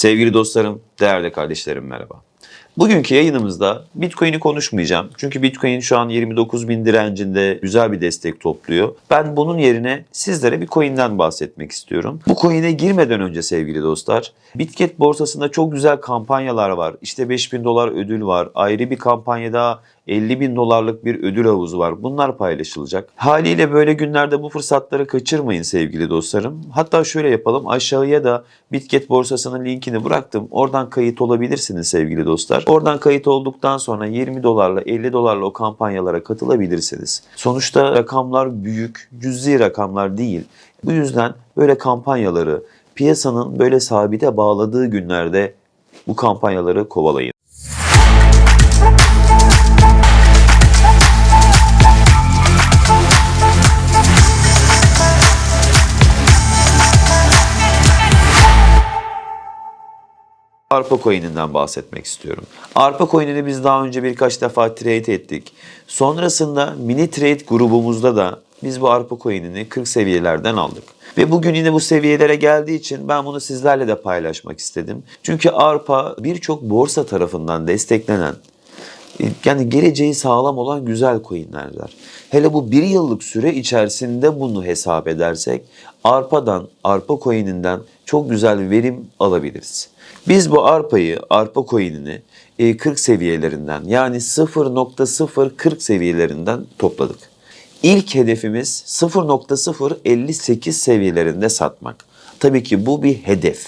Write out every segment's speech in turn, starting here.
Sevgili dostlarım, değerli kardeşlerim merhaba. Bugünkü yayınımızda Bitcoin'i konuşmayacağım. Çünkü Bitcoin şu an 29 bin direncinde güzel bir destek topluyor. Ben bunun yerine sizlere bir coin'den bahsetmek istiyorum. Bu coin'e girmeden önce sevgili dostlar, Bitget borsasında çok güzel kampanyalar var. İşte 5000 dolar ödül var. Ayrı bir kampanyada 50 bin dolarlık bir ödül havuzu var. Bunlar paylaşılacak. Haliyle böyle günlerde bu fırsatları kaçırmayın sevgili dostlarım. Hatta şöyle yapalım. Aşağıya da Bitget borsasının linkini bıraktım. Oradan kayıt olabilirsiniz sevgili dostlar. Oradan kayıt olduktan sonra 20 dolarla 50 dolarla o kampanyalara katılabilirsiniz. Sonuçta rakamlar büyük, cüzi rakamlar değil. Bu yüzden böyle kampanyaları piyasanın böyle sabite bağladığı günlerde bu kampanyaları kovalayın. Arpa coin'inden bahsetmek istiyorum. Arpa coin'ini biz daha önce birkaç defa trade ettik. Sonrasında mini trade grubumuzda da biz bu arpa coin'ini 40 seviyelerden aldık. Ve bugün yine bu seviyelere geldiği için ben bunu sizlerle de paylaşmak istedim. Çünkü arpa birçok borsa tarafından desteklenen yani geleceği sağlam olan güzel coinlerler. Hele bu bir yıllık süre içerisinde bunu hesap edersek arpadan, arpa coin'inden çok güzel verim alabiliriz. Biz bu arpayı, arpa coin'ini e, 40 seviyelerinden yani 0.040 seviyelerinden topladık. İlk hedefimiz 0.058 seviyelerinde satmak. Tabii ki bu bir hedef.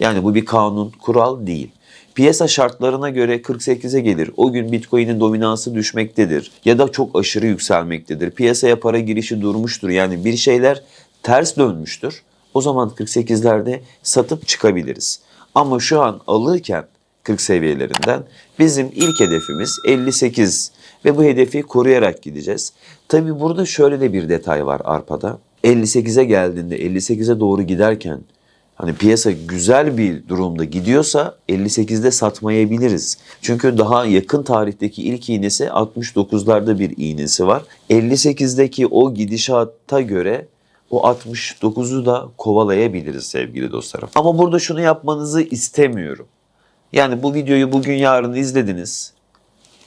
Yani bu bir kanun, kural değil. Piyasa şartlarına göre 48'e gelir. O gün Bitcoin'in dominansı düşmektedir ya da çok aşırı yükselmektedir. Piyasaya para girişi durmuştur. Yani bir şeyler ters dönmüştür. O zaman 48'lerde satıp çıkabiliriz. Ama şu an alırken 40 seviyelerinden bizim ilk hedefimiz 58 ve bu hedefi koruyarak gideceğiz. Tabi burada şöyle de bir detay var arpada. 58'e geldiğinde 58'e doğru giderken hani piyasa güzel bir durumda gidiyorsa 58'de satmayabiliriz. Çünkü daha yakın tarihteki ilk iğnesi 69'larda bir iğnesi var. 58'deki o gidişata göre o 69'u da kovalayabiliriz sevgili dostlarım. Ama burada şunu yapmanızı istemiyorum. Yani bu videoyu bugün yarın izlediniz.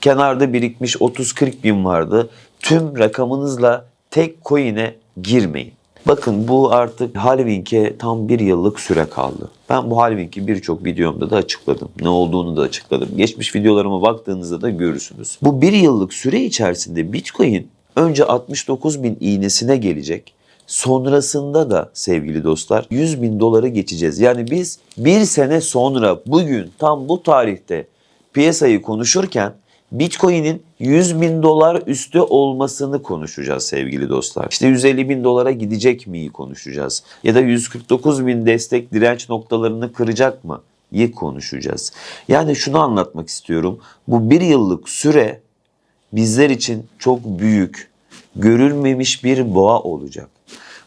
Kenarda birikmiş 30-40 bin vardı. Tüm rakamınızla tek coin'e girmeyin. Bakın bu artık halving'e tam bir yıllık süre kaldı. Ben bu halving'i birçok videomda da açıkladım. Ne olduğunu da açıkladım. Geçmiş videolarıma baktığınızda da görürsünüz. Bu bir yıllık süre içerisinde Bitcoin önce 69 bin iğnesine gelecek. Sonrasında da sevgili dostlar 100 bin doları geçeceğiz. Yani biz bir sene sonra bugün tam bu tarihte piyasayı konuşurken Bitcoin'in 100 bin dolar üstü olmasını konuşacağız sevgili dostlar. İşte 150 bin dolara gidecek miyi konuşacağız. Ya da 149 bin destek direnç noktalarını kıracak mı? yi konuşacağız. Yani şunu anlatmak istiyorum. Bu bir yıllık süre bizler için çok büyük, görülmemiş bir boğa olacak.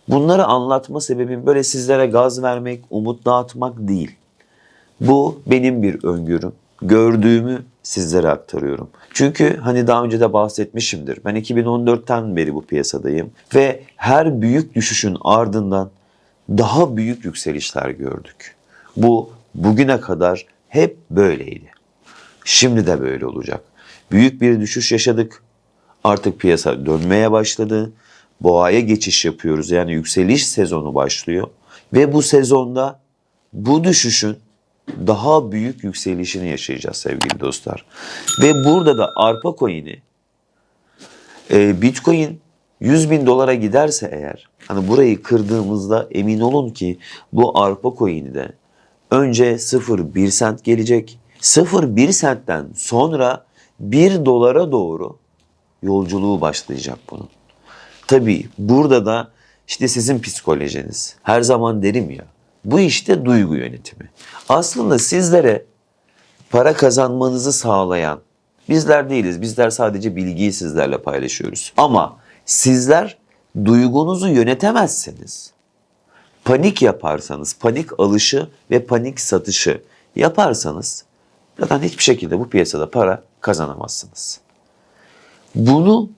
Bunları anlatma sebebim böyle sizlere gaz vermek, umut dağıtmak değil. Bu benim bir öngörüm. Gördüğümü sizlere aktarıyorum. Çünkü hani daha önce de bahsetmişimdir. Ben 2014'ten beri bu piyasadayım ve her büyük düşüşün ardından daha büyük yükselişler gördük. Bu bugüne kadar hep böyleydi. Şimdi de böyle olacak. Büyük bir düşüş yaşadık. Artık piyasa dönmeye başladı. Boğaya geçiş yapıyoruz. Yani yükseliş sezonu başlıyor. Ve bu sezonda bu düşüşün daha büyük yükselişini yaşayacağız sevgili dostlar. Ve burada da arpa coin'i e, Bitcoin 100 bin dolara giderse eğer hani burayı kırdığımızda emin olun ki bu arpa coin'i de önce 0,1 sent gelecek. 0,1 sentten sonra 1 dolara doğru yolculuğu başlayacak bunun. Tabii burada da işte sizin psikolojiniz. Her zaman derim ya bu işte duygu yönetimi. Aslında sizlere para kazanmanızı sağlayan bizler değiliz. Bizler sadece bilgiyi sizlerle paylaşıyoruz. Ama sizler duygunuzu yönetemezsiniz. Panik yaparsanız, panik alışı ve panik satışı yaparsanız zaten hiçbir şekilde bu piyasada para kazanamazsınız. Bunu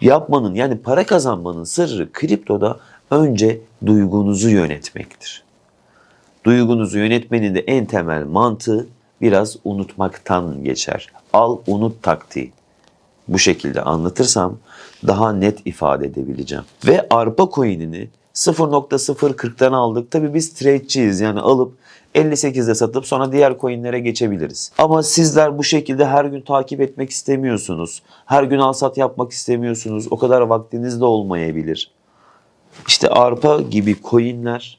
yapmanın yani para kazanmanın sırrı kriptoda önce duygunuzu yönetmektir. Duygunuzu yönetmenin de en temel mantığı biraz unutmaktan geçer. Al unut taktiği. Bu şekilde anlatırsam daha net ifade edebileceğim. Ve arpa coin'ini 0.040'tan aldık. Tabii biz trade'ciyiz yani alıp 58'de satıp sonra diğer coinlere geçebiliriz. Ama sizler bu şekilde her gün takip etmek istemiyorsunuz. Her gün al sat yapmak istemiyorsunuz. O kadar vaktiniz de olmayabilir. İşte arpa gibi coinler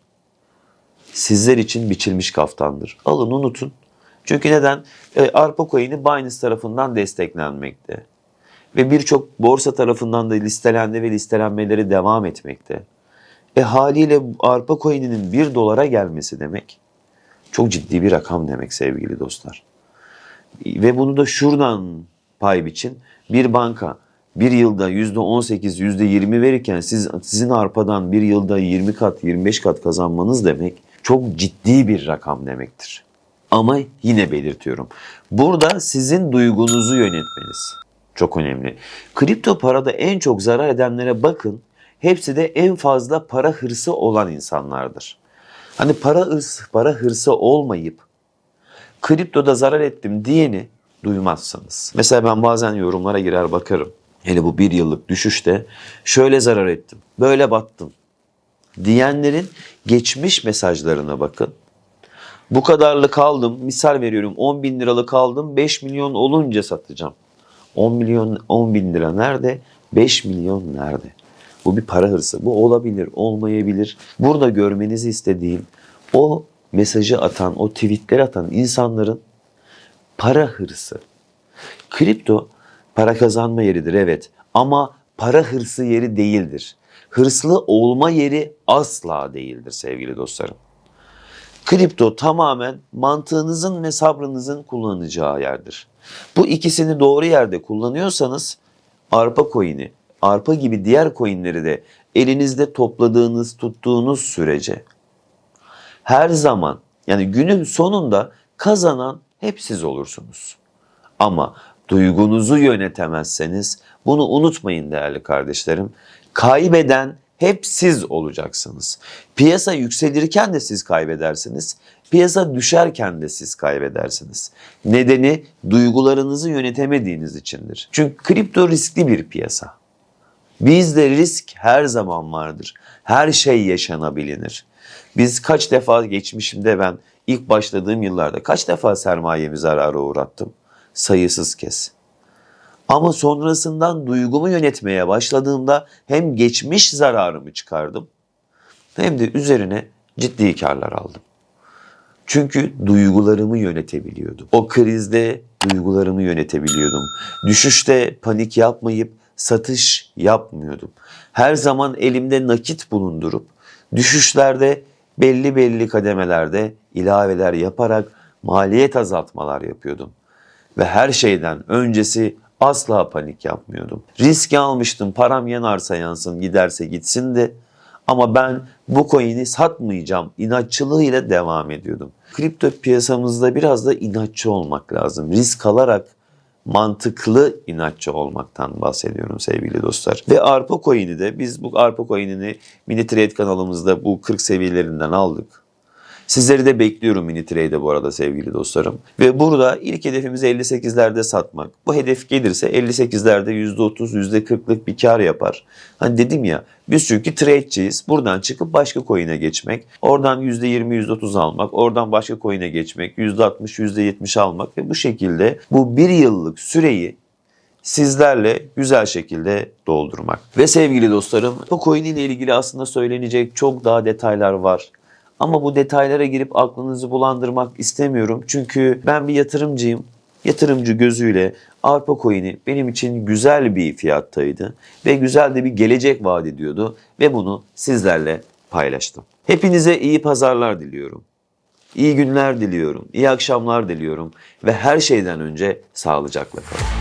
sizler için biçilmiş kaftandır. Alın unutun. Çünkü neden? E, arpa coin'i Binance tarafından desteklenmekte. Ve birçok borsa tarafından da listelendi ve listelenmeleri devam etmekte. E haliyle arpa coin'inin 1 dolara gelmesi demek çok ciddi bir rakam demek sevgili dostlar. Ve bunu da şuradan pay biçin. Bir banka bir yılda %18, %20 verirken siz, sizin arpadan bir yılda 20 kat, 25 kat kazanmanız demek çok ciddi bir rakam demektir. Ama yine belirtiyorum. Burada sizin duygunuzu yönetmeniz çok önemli. Kripto parada en çok zarar edenlere bakın. Hepsi de en fazla para hırsı olan insanlardır. Hani para hırsı, para hırsı olmayıp kriptoda zarar ettim diyeni duymazsanız. Mesela ben bazen yorumlara girer bakarım. Hele bu bir yıllık düşüşte şöyle zarar ettim, böyle battım diyenlerin geçmiş mesajlarına bakın. Bu kadarlık aldım, misal veriyorum 10 bin liralık aldım, 5 milyon olunca satacağım. 10 milyon, 10 bin lira nerede? 5 milyon nerede? Bu bir para hırsı. Bu olabilir, olmayabilir. Burada görmenizi istediğim o mesajı atan, o tweetleri atan insanların para hırsı. Kripto para kazanma yeridir evet ama para hırsı yeri değildir. Hırslı olma yeri asla değildir sevgili dostlarım. Kripto tamamen mantığınızın ve sabrınızın kullanacağı yerdir. Bu ikisini doğru yerde kullanıyorsanız arpa coin'i, arpa gibi diğer coin'leri de elinizde topladığınız, tuttuğunuz sürece her zaman yani günün sonunda kazanan hep siz olursunuz. Ama duygunuzu yönetemezseniz bunu unutmayın değerli kardeşlerim. Kaybeden hep siz olacaksınız. Piyasa yükselirken de siz kaybedersiniz. Piyasa düşerken de siz kaybedersiniz. Nedeni duygularınızı yönetemediğiniz içindir. Çünkü kripto riskli bir piyasa. Bizde risk her zaman vardır. Her şey yaşanabilir. Biz kaç defa geçmişimde ben ilk başladığım yıllarda kaç defa sermayemi zarara uğrattım? Sayısız kez. Ama sonrasından duygumu yönetmeye başladığımda hem geçmiş zararımı çıkardım hem de üzerine ciddi karlar aldım. Çünkü duygularımı yönetebiliyordum. O krizde duygularımı yönetebiliyordum. Düşüşte panik yapmayıp satış yapmıyordum. Her zaman elimde nakit bulundurup düşüşlerde belli belli kademelerde ilaveler yaparak maliyet azaltmalar yapıyordum. Ve her şeyden öncesi asla panik yapmıyordum. Risk almıştım param yanarsa yansın giderse gitsin de ama ben bu coin'i satmayacağım inatçılığıyla devam ediyordum. Kripto piyasamızda biraz da inatçı olmak lazım. Risk alarak mantıklı inatçı olmaktan bahsediyorum sevgili dostlar. Ve Arpa Coin'i de biz bu Arpa Coin'ini Mini Trade kanalımızda bu 40 seviyelerinden aldık. Sizleri de bekliyorum mini trade'e bu arada sevgili dostlarım. Ve burada ilk hedefimiz 58'lerde satmak. Bu hedef gelirse 58'lerde %30, %40'lık bir kar yapar. Hani dedim ya biz çünkü trade'ciyiz. Buradan çıkıp başka coin'e geçmek. Oradan %20, %30 almak. Oradan başka coin'e geçmek. %60, %70 almak. Ve bu şekilde bu bir yıllık süreyi sizlerle güzel şekilde doldurmak. Ve sevgili dostlarım bu coin ile ilgili aslında söylenecek çok daha detaylar var. Ama bu detaylara girip aklınızı bulandırmak istemiyorum. Çünkü ben bir yatırımcıyım. Yatırımcı gözüyle arpa coin'i benim için güzel bir fiyattaydı. Ve güzel de bir gelecek vaat ediyordu. Ve bunu sizlerle paylaştım. Hepinize iyi pazarlar diliyorum. İyi günler diliyorum. İyi akşamlar diliyorum. Ve her şeyden önce sağlıcakla kalın.